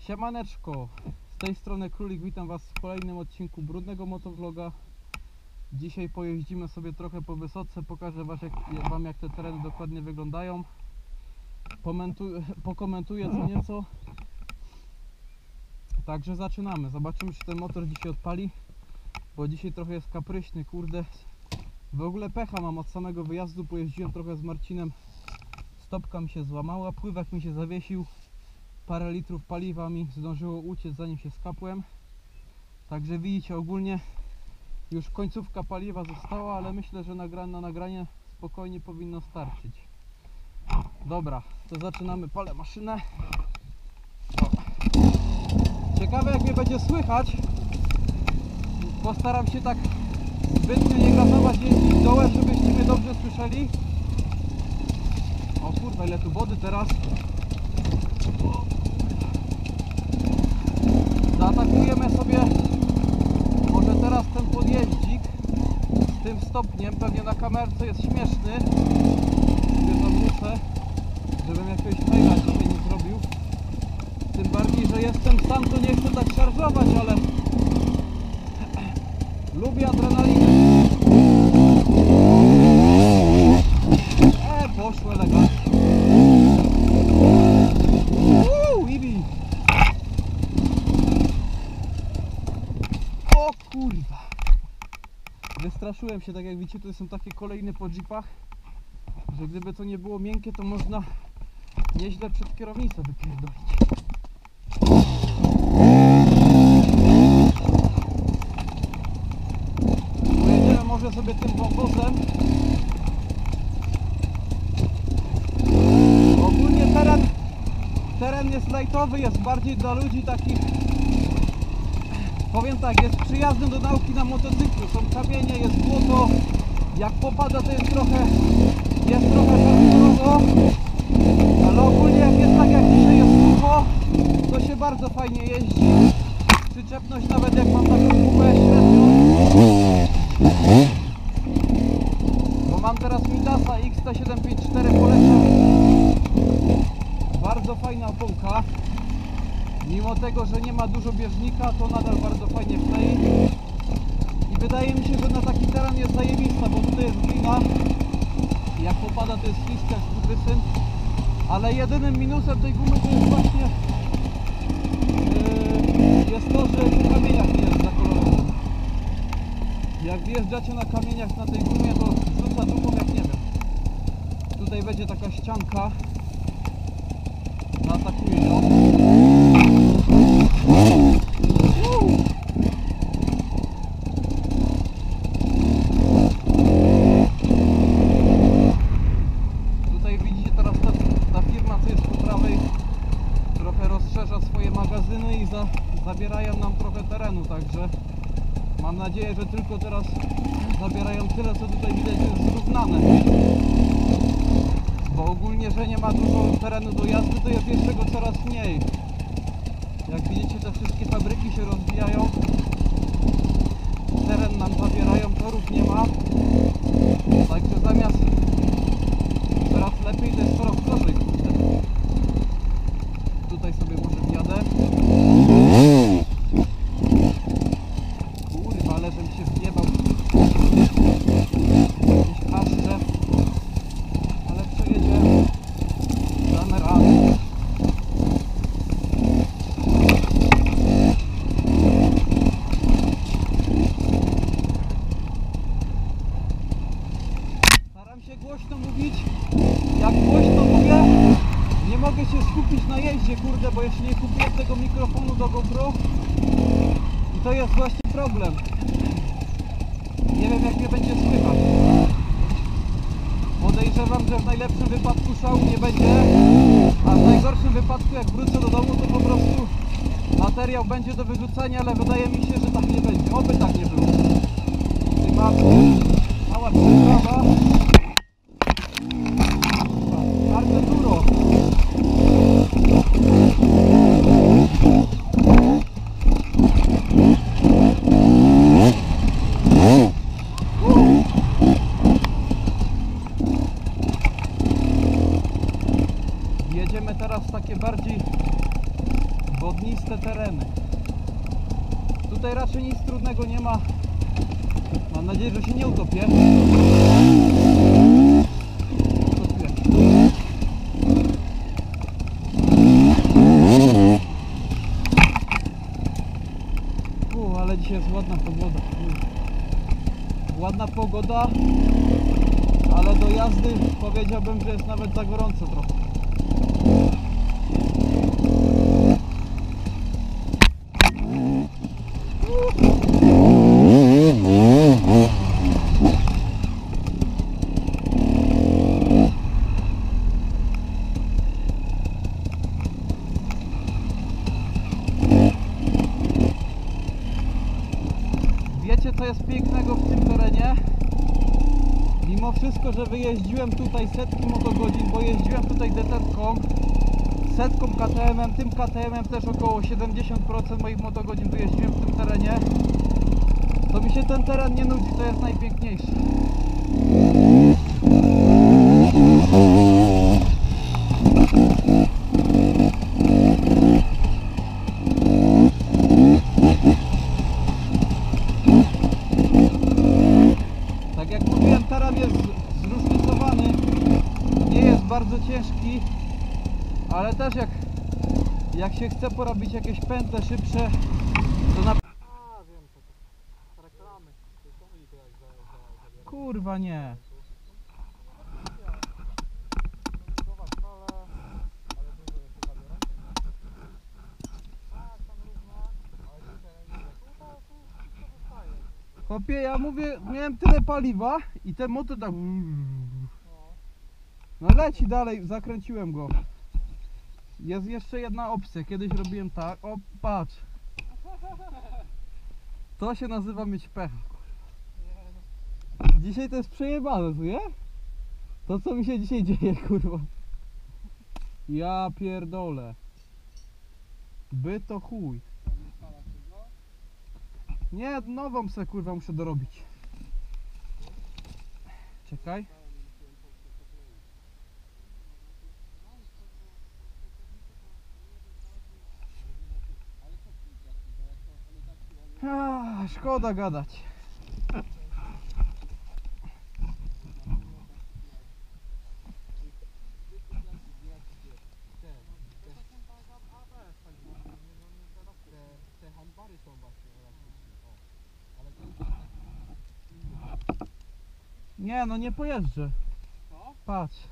Siemaneczko, z tej strony Królik, witam Was w kolejnym odcinku Brudnego Motovloga. Dzisiaj pojeździmy sobie trochę po Wysocce, pokażę was jak, Wam jak te tereny dokładnie wyglądają. Pomentu- pokomentuję co nieco. Także zaczynamy, zobaczymy czy ten motor dzisiaj odpali, bo dzisiaj trochę jest kapryśny, kurde. W ogóle pecha mam od samego wyjazdu, pojeździłem trochę z Marcinem, stopka mi się złamała, pływak mi się zawiesił parę litrów paliwa mi zdążyło uciec zanim się skapłem. Także widzicie ogólnie już końcówka paliwa została ale myślę, że na nagranie spokojnie powinno starczyć. Dobra, to zaczynamy. Palę maszynę. Ciekawe jak mnie będzie słychać. Postaram się tak zbytnio nie gazować jeździć dołem, żebyście mnie dobrze słyszeli. O kurwa ile tu wody teraz Zaatakujemy sobie może teraz ten podjeździk tym stopniem, pewnie na kamerce jest śmieszny. Sobie zawrócę, żebym jakiegoś fejla dzisiaj nie zrobił. Tym bardziej, że jestem sam, to nie chcę tak szarżować, ale lubię adrenalinę. E, poszło elegancko. Uuu, Ibi. O kurwa! Wystraszyłem się, tak jak widzicie, to są takie kolejne po jeepach, że gdyby to nie było miękkie, to można nieźle przed kierownicę wypierdolić. Pojedziemy może sobie tym wąwozem. Ogólnie teren, teren jest lightowy, jest bardziej dla ludzi takich Powiem tak, jest przyjazny do nauki na motocyklu. Są kamienie, jest błoto. Jak popada to jest trochę jest trochę hardkorowo. Ale ogólnie jak jest tak jak dzisiaj jest sucho, to się bardzo fajnie jeździ. Przyczepność nawet jak mam taką gumę średnią. Bo mam teraz Midasa XT754 polecam. Bardzo fajna oponka. Mimo tego, że nie ma dużo bieżnika, to nadal bardzo fajnie klei. I wydaje mi się, że na taki teren jest zajebista, bo tutaj jest glina. Jak popada, to jest śliska, jest wysyn. Ale jedynym minusem tej gumy to jest właśnie yy, jest to, że po kamieniach nie jest zakolorowana. Jak wjeżdżacie na kamieniach na tej gumie, to rzuca dupą jak nie wiem. Tutaj będzie taka ścianka. Zaatakuje ją. Tutaj widzicie teraz ta, ta firma, co jest po prawej, trochę rozszerza swoje magazyny i za, zabierają nam trochę terenu, także mam nadzieję, że tylko teraz zabierają tyle, co tutaj widać jest zrównane. Bo ogólnie, że nie ma dużo terenu do jazdy, to jest jeszcze go coraz mniej. Jak widzicie, te wszystkie fabryki się rozwijają. Teren nam zabierają, torów nie ma. Także zamiast coraz lepiej, to jest coraz gorzej. kurde. Tutaj sobie może wjadę. Kurwa, ale żem się wjebał. Jakieś haszcze. Ale przejedziemy. Damy radę. Staram się głośno mówić. Jak głośno mówię, nie mogę się skupić na jeździe, bo jeszcze nie kupiłem tego mikrofonu do GoPro. I to jest właśnie problem. Nie wiem jak mnie będzie słychać. Podejrzewam, że w najlepszym wypadku szału nie będzie, a w najgorszym wypadku jak wrócę do domu, to po prostu materiał będzie do wyrzucenia, ale wydaje mi się, że tak nie będzie. Oby tak nie było. Mała przeprawa. Bardzo duro. Jedziemy teraz w takie bardziej wodniste tereny. Tutaj raczej nic trudnego nie ma. Mam nadzieję, że się nie utopię. Ale dzisiaj jest ładna pogoda. Ładna pogoda, ale do jazdy powiedziałbym, że jest nawet za gorąco trochę. Co jest pięknego w tym terenie? Mimo wszystko, że wyjeździłem tutaj setki motogodzin, bo jeździłem tutaj detetką, setką KTM-em, tym KTM-em też około 70% moich motogodzin wyjeździłem w tym terenie, to mi się ten teren nie nudzi, to jest najpiękniejszy. Tak jak mówiłem, teren jest z- zróżnicowany, nie jest bardzo ciężki, ale też jak, jak się chce porobić jakieś pętle szybsze, to na... A, wiem co to. Reklamy. Kurwa nie. Chłopie, ja mówię, miałem tyle paliwa i ten motor tak... No leci dalej, zakręciłem go. Jest jeszcze jedna opcja, kiedyś robiłem tak, o patrz. To się nazywa mieć pecha. Dzisiaj to jest przejebane, nie? To co mi się dzisiaj dzieje, kurwa. Ja pierdolę. By to chuj. Nie, nową se kurwa muszę dorobić. Czekaj. Ah, szkoda gadać. Te handbary są właśnie elastyczne. O. Ale to Nie, no nie pojeżdżę. Patrz.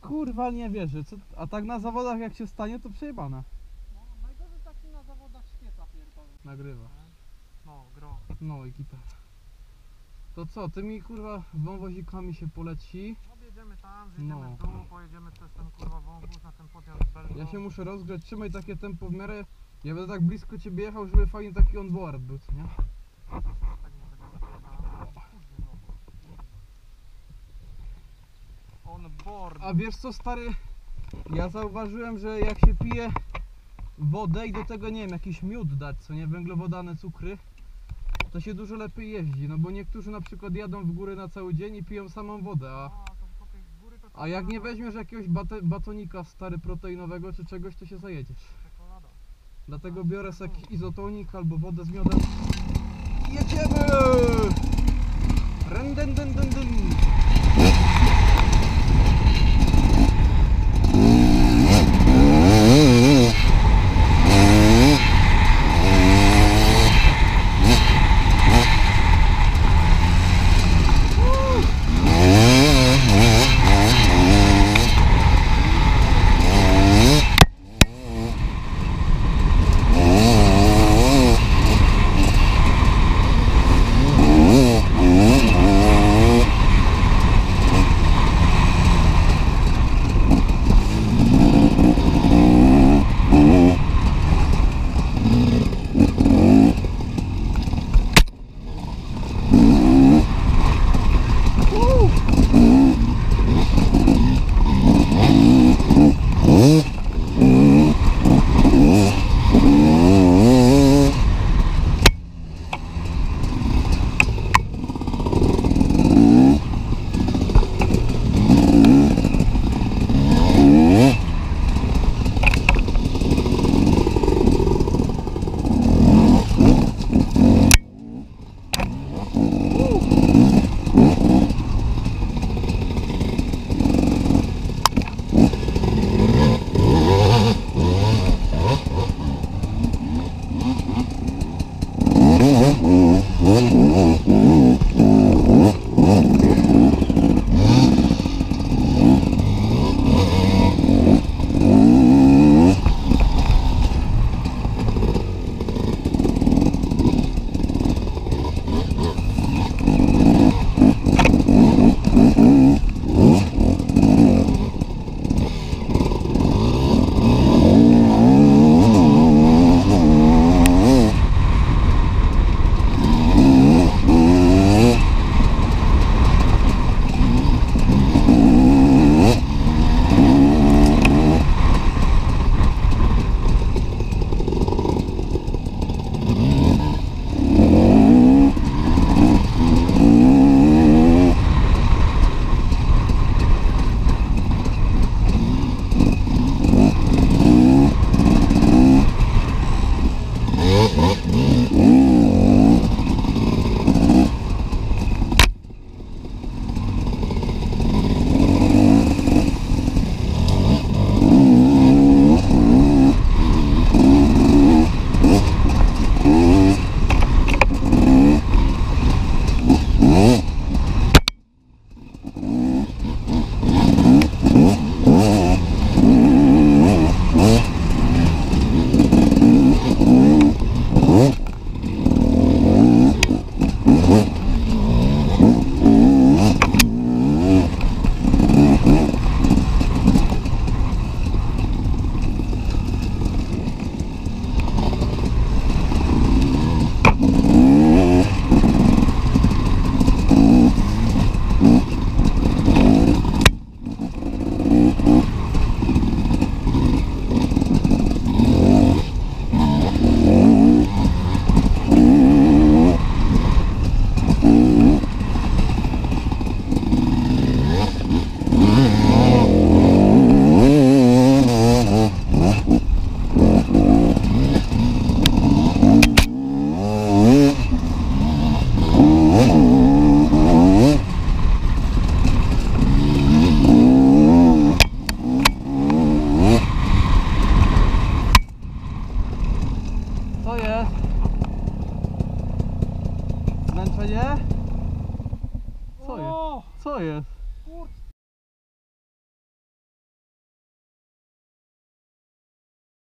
Kurwa nie wierzę. Co? A tak na zawodach jak się stanie to przejebane. No, najgorzej taki na zawodach świeca pierdolę. Nagrywa. No, gro. No i gitara. To co, tymi kurwa wąwozikami się poleci. Objedziemy tam, zjedziemy No. w dół, pojedziemy przez ten kurwa wąwóz na ten podjazd Belgą. Ja się muszę rozgrzać, trzymaj takie tempo w miarę. Ja będę tak blisko ciebie jechał, żeby fajnie taki onboard był, co nie? Tak nie będę On board. A wiesz co stary? Ja zauważyłem, że jak się pije wodę i do tego nie wiem, jakiś miód dać, co nie, węglowodane cukry, to się dużo lepiej jeździ, no bo niektórzy na przykład jadą w góry na cały dzień i piją samą wodę, a, A, jak nie weźmiesz jakiegoś bate, batonika stary proteinowego czy czegoś, to się zajedziesz. Dlatego biorę sobie jakiś izotonik albo wodę z miodem. Jedziemy! Dyn.